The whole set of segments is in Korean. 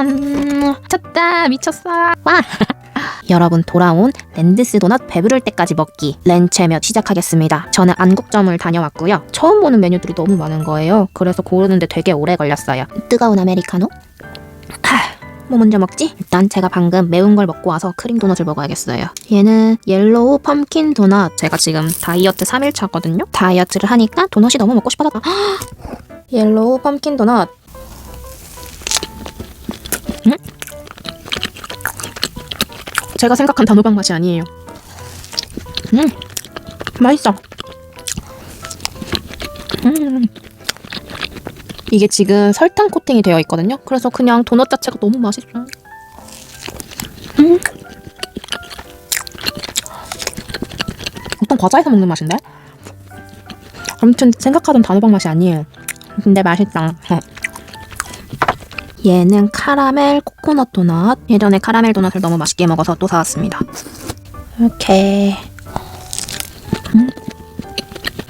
음, 미쳤다 미쳤어 와 여러분 돌아온 랜드스 도넛 배부를 때까지 먹기 렌체몇 시작하겠습니다 저는 안국점을 다녀왔고요 처음 보는 메뉴들이 너무 많은 거예요 그래서 고르는데 되게 오래 걸렸어요 뜨거운 아메리카노 하, 뭐 먼저 먹지? 일단 제가 방금 매운 걸 먹고 와서 크림 도넛을 먹어야겠어요. 얘는 옐로우 펌킨 도넛. 제가 지금 다이어트 3일 차거든요. 다이어트를 하니까 도넛이 너무 먹고 싶어졌다. 옐로우 펌킨 도넛. 음? 제가 생각한 단호박 맛이 아니에요. 음, 맛있어. 음. 이게 지금 설탕 코팅이 되어 있거든요. 그래서 그냥 도넛 자체가 너무 맛있어. 음. 어떤 과자에서 먹는 맛인데? 아무튼 생각하던 단호박 맛이 아니에요. 근데 맛있다. 얘는 카라멜 코코넛 도넛. 예전에 카라멜 도넛을 너무 맛있게 먹어서 또 사왔습니다. 이렇게. 음.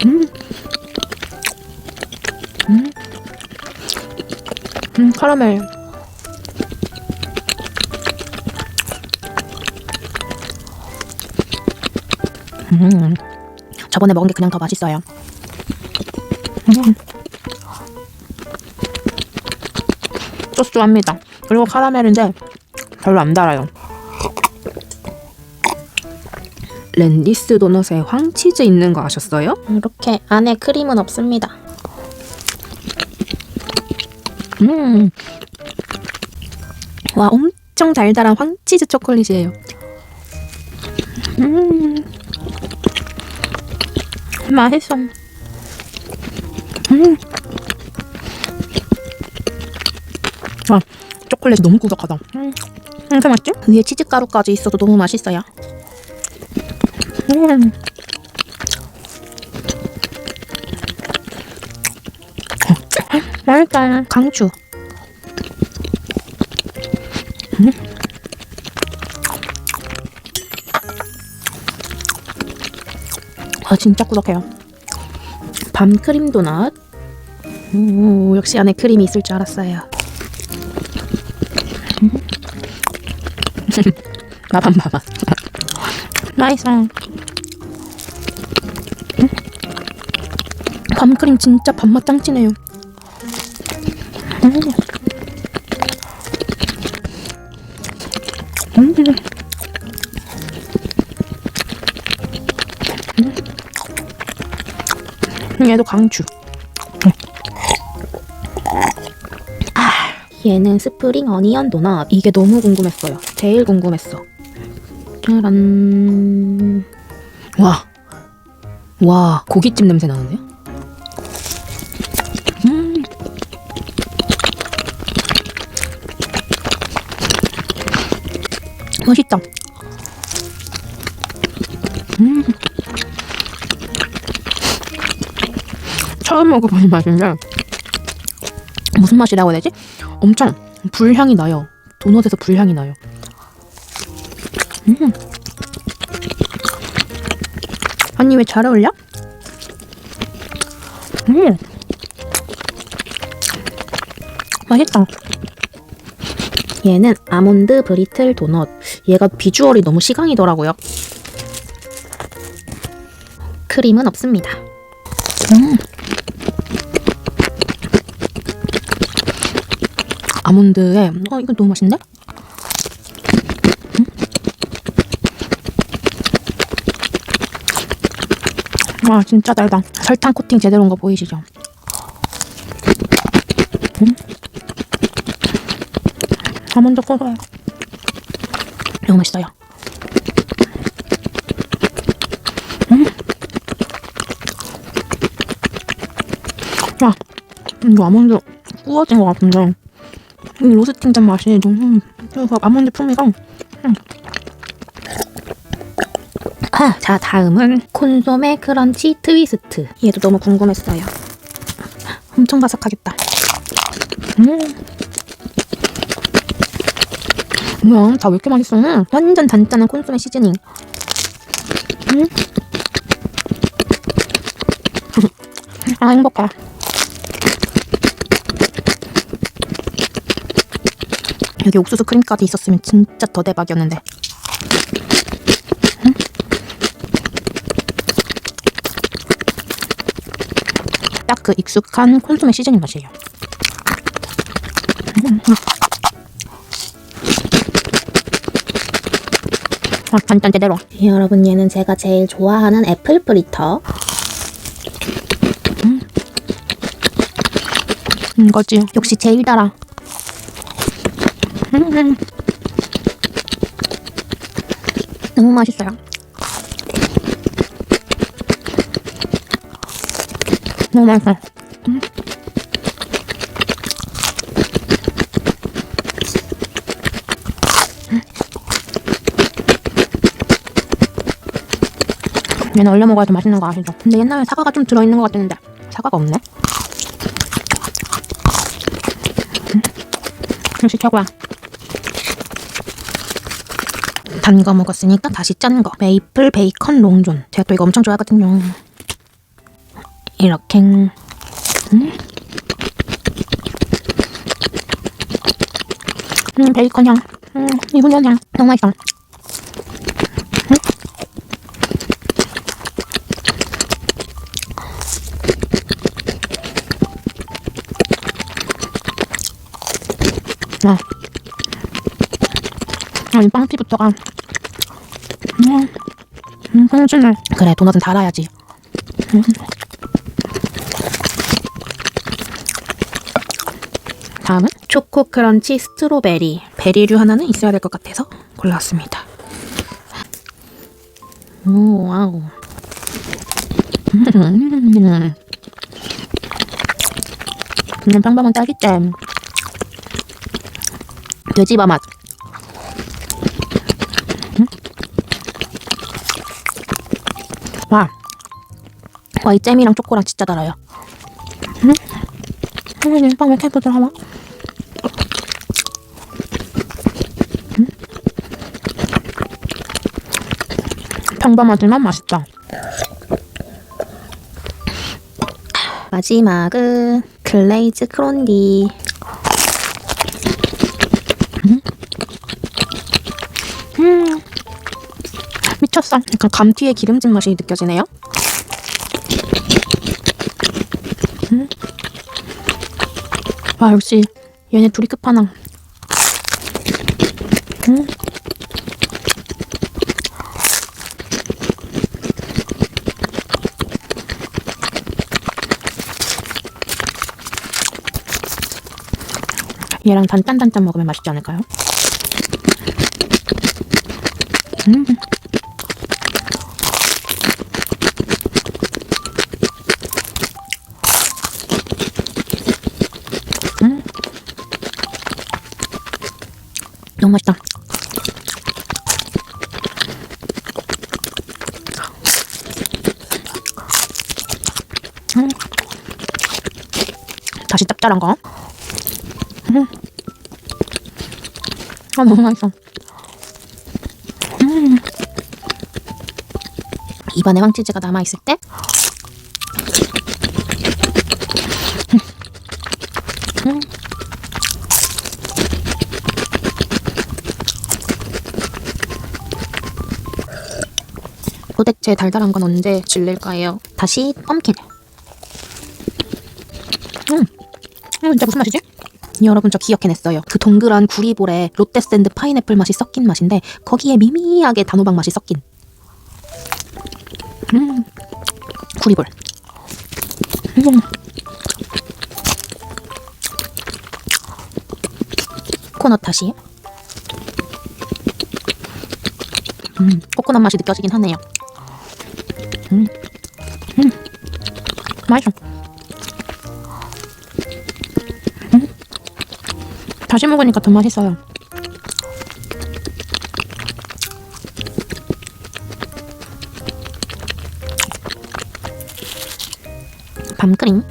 음. 음. 음, 카라멜. 음, 저번에 먹은 게 그냥 더 맛있어요. 음. 소스합니다. 그리고 카라멜인데 별로 안 달아요. 랜디스 도넛에 황치즈 있는 거 아셨어요? 이렇게 안에 크림은 없습니다. 음. 와, 엄청 달달한 황치즈 초콜릿이에요. 음. 맛있어. 음. 와, 초콜릿이 너무 꾸덕하다. 음. 이렇게 맛있지? 위에 치즈가루까지 있어도 너무 맛있어요. 음. 맛있다. 강추. 음. 아 진짜 꾸덕해요. 밤 크림 도넛. 오, 역시 안에 크림이 있을 줄 알았어요. 마밤 마밤. 맛있어. 음. 밤크림 진짜 밥맛 짱치네요. 얘도 강추. 얘는 스프링 어니언 도넛. 이게 너무 궁금했어요. 제일 궁금했어. 짜란. 와. 와, 고깃집 냄새 나는데요? 음. 맛있다. 음. 처음 먹어보는 맛인데 무슨 맛이라고 해야 되지? 엄청 불향이 나요. 도넛에서 불향이 나요. 음. 아니 왜 잘 어울려? 음. 맛있다. 얘는 아몬드 브리틀 도넛. 얘가 비주얼이 너무 시강이더라고요. 크림은 없습니다. 음. 아몬드에 어 이거 너무 맛있는데? 음. 와 진짜 달다. 설탕 코팅 제대로 한거 보이시죠? 음. 아몬드 고소해. 너무 맛있어요. 음. 와, 이거 아몬드 구워진 것 같은데 이 로스팅된 맛이 너무 그래서 아몬드 풍미가 음. 아, 자 다음은 콘소메 크런치 트위스트 얘도 너무 궁금했어요. 엄청 바삭하겠다. 음. 뭐야, 다 왜 이렇게 맛있어? 완전 단짠한 콘소메 시즈닝. 음. 아, 행복해. 여기 옥수수 크림까지 있었으면 진짜 더 대박이었는데. 딱그 익숙한 콘소메 시즈닝 맛이에요. 아, 간단 제대로. 여러분 얘는 제가 제일 좋아하는 애플 프리터. 음. 이거지. 역시 제일 달아. 음. 너무 맛있어요. 너무 맛있어. 음. 얘는 얼려 먹어야 더 맛있는 거 아시죠? 근데 옛날에 사과가 좀 들어있는 것 같았는데 사과가 없네. 음. 역시 최고야. 단 거 먹었으니까 다시 짠 거. 메이플 베이컨 롱존. 제가 또 이거 엄청 좋아하거든요. 이렇게. 음. 음, 베이컨 향. 음, 이분연 향. 너무 맛있어. 아. 아니 빵피부터가 음, 음, 흥순해. 그래 도넛은 달아야지. 음. 다음은 초코 크런치 스트로베리 베리류 하나는 있어야 될 것 같아서 골라왔습니다. 오 와우. 음, 평범한 딸기잼. 돼지바 맛. 와. 와, 이 잼이랑 초코랑 진짜 달아요. 음? 음, 빵왜 이렇게 부드러워? 음? 평범하지만 맛있다. 마지막은 글레이즈 크론디. 미쳤어. 약간 감튀의 기름진 맛이 느껴지네요. 음. 와 역시 얘네 둘이 끝판왕. 음. 얘랑 단짠단짠 먹으면 맛있지 않을까요? 음. 음. 너무 맛있다. 음. 다시 짭짤한 거. 음. 아 너무 맛있어. 음. 입안에 황치즈가 남아 있을 때 도대체 달달한 건 언제 질릴까요? 다시 펌킨 음, 음 진짜 무슨 맛이지? 여러분 저 기억해냈어요. 그 동그란 구리볼에 롯데샌드 파인애플 맛이 섞인 맛인데 거기에 미미하게 단호박 맛이 섞인. 음, 구리볼. 음. 코코넛 다시. 음, 코코넛 맛이 느껴지긴 하네요. 음, 음, 맛있어. 다시 먹으니까 더 맛있어요. 밤크림.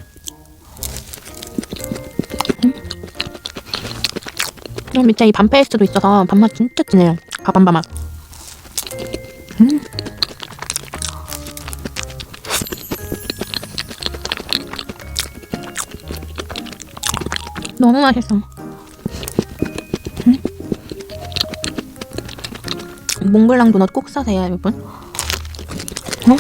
음. 이 밑에 이 밤 페이스트도 있어서 밥맛 진짜 진해요. 밥한 밥맛. 너무 맛있어. 음? 몽블랑 도넛 꼭 사세요, 여러분. 어?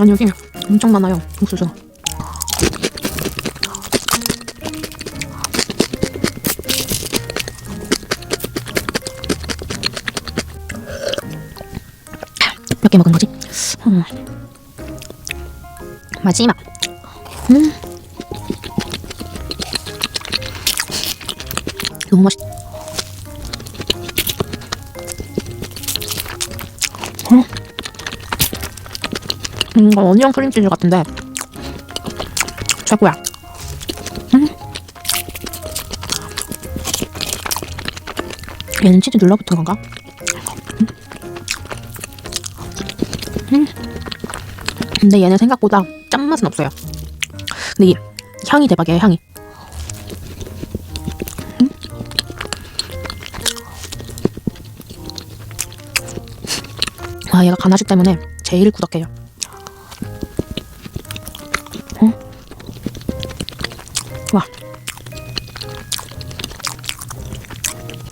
아니, 여기 엄청 많아요, 옥수수. 마지막. 음. 너무 맛있. 음, 음, 이거 어니언 크림치즈 같은데 최고야. 음. 얘는 치즈 눌러붙은 건가? 음. 근데 얘는 생각보다 짠맛은 없어요. 근데 이 향이 대박이에요, 향이. 음. 와, 얘가 가나슈 때문에 제일 구덕해요. 어? 와.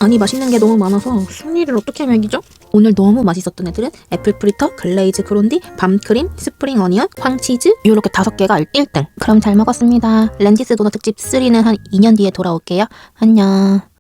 아니 맛있는 게 너무 많아서 순위를 어떻게 매기죠? 오늘 너무 맛있었던 애들은 애플 프리터, 글레이즈 브론디, 밤크림, 스프링 어니언, 황치즈 이렇게 다섯 개가 1등. 그럼 잘 먹었습니다. 렌티스 도넛 특집 3는 한 2년 뒤에 돌아올게요. 안녕.